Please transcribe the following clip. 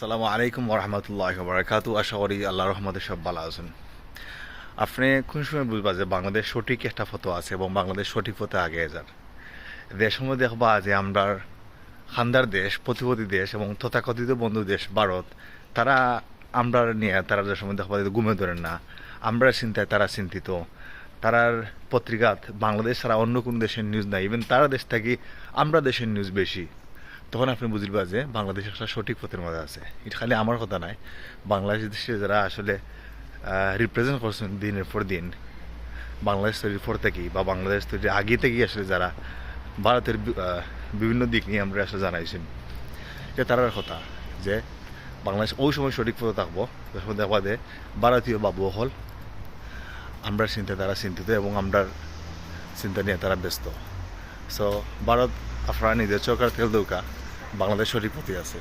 সালামু আলাইকুম ওরহামতুল্লাহ বারাকাতু আশা করি আল্লাহ রহমতে সব ভালো আছেন। আপনি কোন সময় বুঝবা যে বাংলাদেশ সঠিক একটা ফটো আছে এবং বাংলাদেশ সঠিক পথে আগে যার? দেশের মধ্যে দেখবা যে আমরা খান্দার দেশ প্রতিপতি দেশ এবং তথাকথিত বন্ধু দেশ ভারত, তারা আমরা নিয়ে, তারা যে সময় দেখবা ঘুমে ধরেন না। আমরা চিন্তায় তারা চিন্তিত। তারার পত্রিকাত বাংলাদেশ ছাড়া অন্য কোনো দেশের নিউজ নাই। ইভেন তারা দেশ থাকি আমরা দেশের নিউজ বেশি। তখন আপনি বুঝবা যে বাংলাদেশ একটা সঠিক পথের মধ্যে আছে। এটা খালি আমার কথা নয় বাংলাদেশে যারা আসলে রিপ্রেজেন্ট করছেন দিনের পর দিন, বাংলাদেশ তৈরির পর থেকেই বা বাংলাদেশ তৈরির আগে থেকেই আসলে যারা ভারতের বিভিন্ন দিক নিয়ে আমরা আসলে জানাইছেন যে তারার কথা যে বাংলাদেশ ওই সময় সঠিক পথে থাকব। দেখবা যে ভারতীয় বাবু হল, আমরা চিন্তা, তারা চিন্তিত এবং আমরা চিন্তা নিয়ে তারা ব্যস্ত। সো ভারত আপনারা নিজের চোখার তেল দৌকা। বাংলাদেশ প্রতি আছে।